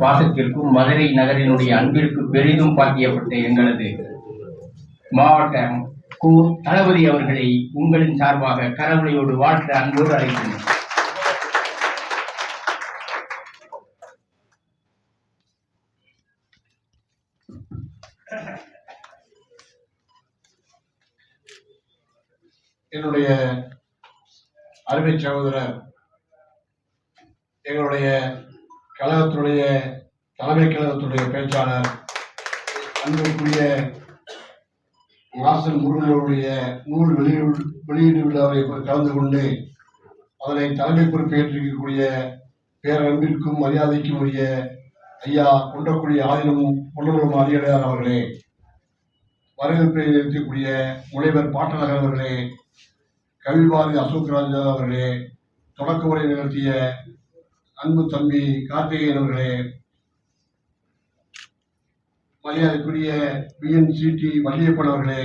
வாசத்திற்கும் மதுரை நகரினுடைய அன்பிற்கு பெரிதும் பாக்கியப்பட்ட எங்களது மாவட்டம் கு தளபதி அவர்களை உங்களின் சார்பாக கரவலையோடு வாழ்த்த அன்போடு அழைக்கின்றோம் என்னுடைய அருமை சகோதரர் எங்களுடைய கழகத்துடைய தலைமை கழகத்துடைய பேச்சாளர் அன்புக்குரிய வாசல் முருகனுடைய நூல் வெளியீடு வெளியீடு விழாவை கலந்து கொண்டு அதனை தலைமை பொறுப்பேற்றிருக்கக்கூடிய பேரன்பிற்கும் மரியாதைக்கும் உரிய ஐயா குன்றக்குடி ஆயிரம் பொன்னமலம் அரியடையார் அவர்களே வரவேற்பை நிறுத்தக்கூடிய முனைவர் பாட்டநகர் அவர்களே கவிவாரி அசோக் ராஜா அவர்களே தொடக்க உரை நிகழ்த்திய அன்பு தம்பி கார்த்திகேயன் அவர்களே மரியாதைக்குரிய பிஎன்சிடி வல்லியப்பன் அவர்களே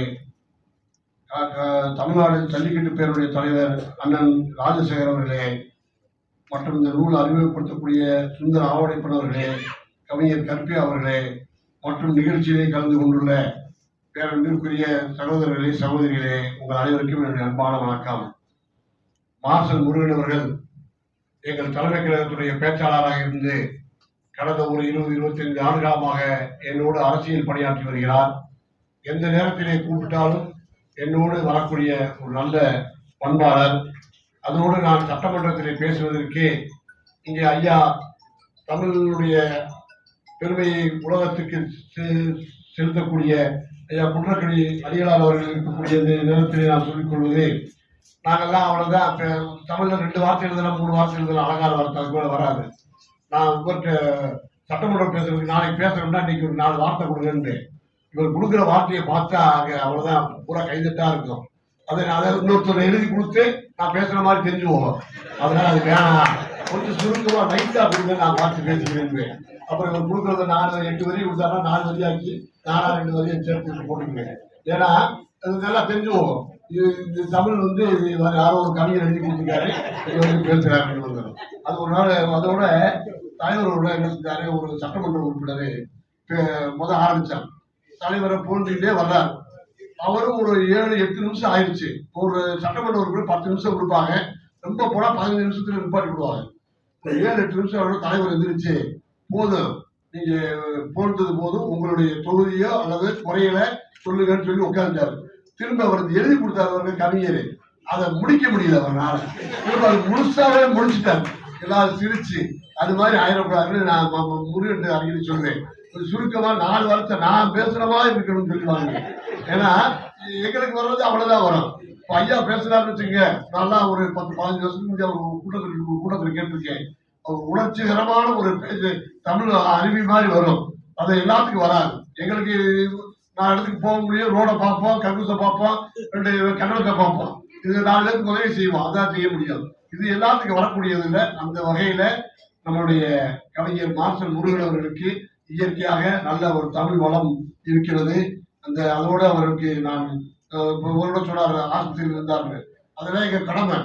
க- தமிழ்நாடு ஜல்லிக்கட்டு பேருடைய தலைவர் அண்ணன் ராஜசேகர் அவர்களே மற்றும் இந்த நூல் அறிமுகப்படுத்தக்கூடிய சுந்தர ஆவடைப்பன் அவர்களே கவிஞர் கற்பி அவர்களே மற்றும் நிகழ்ச்சியிலே கலந்து கொண்டுள்ள பேரன்பிற்குரிய சகோதரர்களே சகோதரிகளே உங்கள் அனைவருக்கும் என்னுடைய அன்பான வணக்கம். மார்சல் முருகன் அவர்கள் எங்கள் தலைமை கழகத்துடைய பேச்சாளராக இருந்து கடந்த ஒரு இருபது இருபத்தைந்து ஆண்டுகாலமாக என்னோடு அரசியல் பணியாற்றி வருகிறார். எந்த நேரத்திலே கூப்பிட்டாலும் என்னோடு வரக்கூடிய ஒரு நல்ல பண்பாளர். அதோடு நான் சட்டமன்றத்திலே பேசுவதற்கே இங்கே ஐயா தமிழுடைய பெருமையை உலகத்துக்கு செ- செலுத்தக்கூடிய ஐயா குன்றக்கடி அடிகளார் அவர்கள் இருக்கக்கூடிய இந்த நேரத்திலே நான் சொல்லிக்கொள்வது கொள்வது நாங்கெல்லாம் அவ்வளவுதான். தமிழ்ல ரெண்டு வார்த்தை எழுதலாம் மூணு வார்த்தை எழுதலாம் அலங்கார வார்த்தை அது கூட வராது. நான் உங்கள்கிட்ட சட்டமன்றம் பேசுறதுக்கு நாளைக்கு பேசுறோம்னா இன்னைக்கு ஒரு நாலு வார்த்தை கொடுங்கன்னு. இவர் கொடுக்குற வார்த்தையை பார்த்தா அங்கே அவ்வளவுதான் பூரா கைதட்டா இருக்கும். அதை நான் அதை இன்னொருத்தர் எழுதி கொடுத்து நான் பேசுற மாதிரி தெரிஞ்சு போவோம் அதனால அது வேணாம். கொஞ்சம் சுருக்கமாக நைட்டா கொடுங்க நான் பார்த்து பேசுகிறேன் அப்புறம் இவர் கொடுக்குறத நாலு எட்டு வரையும் கொடுத்தாருன்னா நாலு வரையாக்கி நாலா ரெண்டு வரையும் சேர்த்து போட்டுக்குவேன் ஏன்னா அது நல்லா தெரிஞ்சு போகும் இது இது தமிழ் வந்து இது யாரோ ஒரு கவிஞர் எழுதி கொடுத்துருக்காரு. இது வந்து பேசுறாருன்னு அது ஒரு நாள் அதோட தலைவரோட என்ன செஞ்சாரு? ஒரு சட்டமன்ற உறுப்பினர் முத ஆரம்பிச்சார். தலைவரை போன்றிட்டே வர்றார். அவரும் ஒரு ஏழு எட்டு நிமிஷம் ஆயிடுச்சு ஒரு சட்டமன்ற உறுப்பினர் பத்து நிமிஷம் கொடுப்பாங்க. ரொம்ப போனா பதினஞ்சு நிமிஷத்துல நிப்பாட்டி விடுவாங்க. ஏழு எட்டு நிமிஷம் அவரோட தலைவர் எந்திரிச்சு போதும். நீங்க போன்றது போதும். உங்களுடைய தொகுதியோ அல்லது குறைகளை சொல்லுங்கன்னு சொல்லி உட்கார்ந்தாரு திரும்ப அவர் எழுதி கொடுத்தாரு அவருக்கு கவிஞர். அதை முடிக்க முடியல அவனால திரும்ப அது முழுசாவே முடிச்சுட்டார். எல்லாரும் சிரிச்சு அது மாதிரி ஆயிடக்கூடாதுன்னு நான் முருகன் அடிக்கடி சொல்றேன். ஒரு சுருக்கமா நாலு வார்த்தை நான் பேசுற மாதிரி இருக்கணும்னு சொல்லுவாங்க. ஏன்னா எங்களுக்கு வர்றது அவ்வளவுதான் வரும். இப்போ ஐயா பேசுறாருன்னு வச்சுங்க நல்லா ஒரு பத்து பதினஞ்சு வருஷத்துக்கு முன்னாடி அவர் கூட்டத்தில் கூட்டத்தில் கேட்டிருக்கேன். அவர் உணர்ச்சிகரமான ஒரு பேச்சு தமிழ் அருவி மாதிரி வரும். அது எல்லாத்துக்கும் வராது. எங்களுக்கு நான் இடத்துக்கு போக முடியும் ரோட பார்ப்போம் கக்கூசை பார்ப்போம் ரெண்டு கன்னடத்தை பார்ப்போம். இது நாலு பேருக்கு உதவி செய்வோம் அதான் செய்ய முடியும் இது எல்லாத்துக்கும் வரக்கூடியது இல்லை. அந்த வகையில நம்மளுடைய கவிஞர் மாஸ்டர் முருகன் அவர்களுக்கு இயற்கையாக நல்ல ஒரு தமிழ் வளம் இருக்கிறது. அந்த அதோட அவருக்கு நான் ஒரு சொன்னார் ஆஸ்பத்திரியில் இருந்தார்னு அதெல்லாம் எங்க கடமை.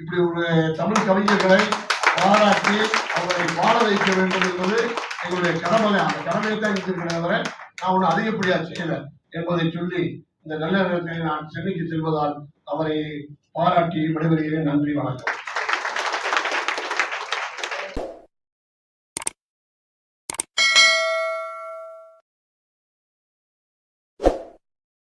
இப்படி ஒரு தமிழ் கவிஞர்களை பாராட்டி அவரை பாட வைக்க வேண்டும் என்பது எங்களுடைய கடமை அந்த கடமையை தான் இருக்கிறேன் தவிர நான் ஒன்று அதிகப்படியா செய்யல என்பதை சொல்லி இந்த நல்ல நேரத்தில் நான் சென்னைக்கு செல்வதால் அவரை பாராட்டி விடைபெறுகிறேன். நன்றி வணக்கம்.